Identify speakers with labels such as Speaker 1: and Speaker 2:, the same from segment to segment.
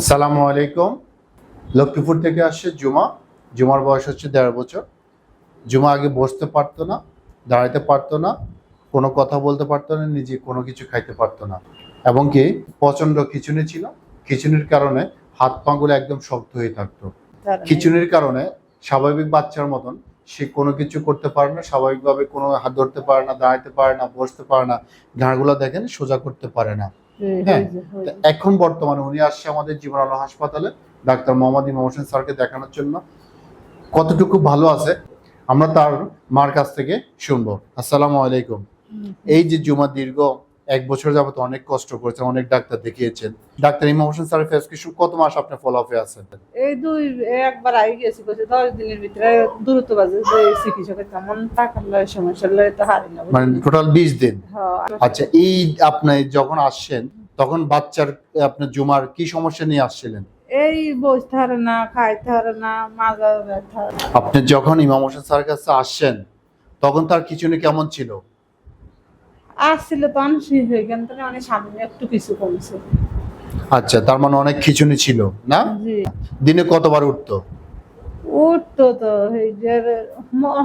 Speaker 1: আসসালামু আলাইকুম। লক্ষ্মীপুর থেকে আসছে জুমা। জুমার বয়স হচ্ছে দেড় বছর। জুমা আগে বসতে পারতো না দাঁড়াতে পারতো না কোনো কথা বলতে পারতো না নিজে কোনো কিছু খাইতে পারতো না। এবং কি প্রচণ্ড খিচুনি ছিল। খিচুনির কারণে হাত পাগুলো একদম শক্ত হয়ে থাকতো। খিচুনির কারণে স্বাভাবিক বাচ্চার মতন সে কোনো কিছু করতে পারে না স্বাভাবিকভাবে কোনো হাত ধরতে পারে না দাঁড়াতে পারে না বসতে পারে না। ঘাড়গুলো দেখেন সোজা করতে পারে না। হ্যাঁ, তো এখন বর্তমানে উনি আসছে আমাদের জীবন আলো হাসপাতালে ডাক্তার মোহাম্মদ ইমাম হোসেন স্যারকে দেখানোর জন্য। কতটুকু ভালো আছে আমরা তার মার কাছ থেকে শুনব। আসসালামু আলাইকুম। এই যে জুমা দীর্ঘ এক বছর যাবত অনেক কষ্ট করেছেন অনেক ডাক্তার দেখিয়েছেন। ডাক্তার ইমাম হোসেন স্যারের প্রেসক্রিপশন কত মাস আপনি ফলো আপে আছেন?
Speaker 2: এই দুই একবার আই গেছি কইছে দশ দিনের ভিতরে দ্রুত বাজে যে চিকিৎসকের তেমন টাকা লয় সমস্যা লয় তো হারি না।
Speaker 1: মানে টোটাল বিশ দিন?
Speaker 2: হ্যাঁ,
Speaker 1: আচ্ছা এই আপনি যখন আসছেন তখন বাচ্চার আপনার জুমার কি সমস্যা নিয়ে আসছিলেন?
Speaker 2: এই বসতে হারে না খাইতে হারে না মাজা ব্যথা
Speaker 1: আপনি যখন ইমাম হোসেন স্যারের কাছে আসছেন তখন তার খিচুনি কেমন ছিল?
Speaker 2: আসছিল তো অনেক হয়ে গেল অনেক সামনে একটু কিছু কমছে।
Speaker 1: আচ্ছা তার মানে অনেক খিচুনি ছিল না?
Speaker 2: জি।
Speaker 1: দিনে কতবার উঠতো?
Speaker 2: উঠতো তো এই যে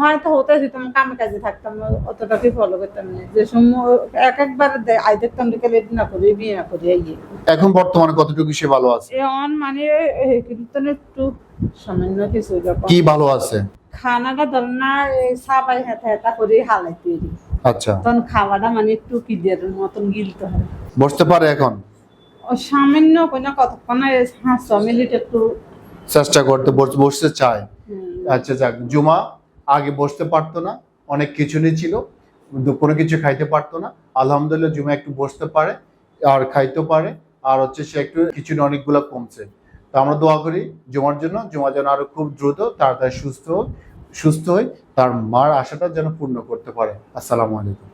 Speaker 2: হয়তো হতে কামে কাজে থাকতাম অতটা কি ফলো করতাম না। যে সময় এক একবার আই দেখতাম দেখে রেডি না করি বিয়ে না করি এই
Speaker 1: এখন বর্তমানে কতটুকু সে ভালো আছে?
Speaker 2: এ অন মানে কিন্তু একটু সামান্য কিছু
Speaker 1: কি ভালো আছে?
Speaker 2: খানাটা ধর না সাবাই হেতা হেতা করে হালাইতে দিই
Speaker 1: আচ্ছা।
Speaker 2: তখন খাওয়াটা মানে একটু কিদের মতন গিলতে হয়।
Speaker 1: বসতে পারে এখন?
Speaker 2: ও সামান্য কোনো কতক্ষণ মিনিট একটু।
Speaker 1: চেষ্টা করতে বসতে চায়। আচ্ছা যাক জুমা আগে বসতে পারতো না অনেক খিচুনি ছিল কোনো কিছু খাইতে পারতো না। আলহামদুলিল্লাহ জুমা একটু বসতে পারে আর খাইতে পারে আর হচ্ছে সে একটু খিচুনি অনেকগুলো কমছে। তো আমরা দোয়া করি জুমার জন্য জুমা যেন আরও খুব দ্রুত তাড়াতাড়ি সুস্থ হোক। সুস্থ হয়ে তার মার আশাটা যেন পূর্ণ করতে পারে। আসসালামু আলাইকুম।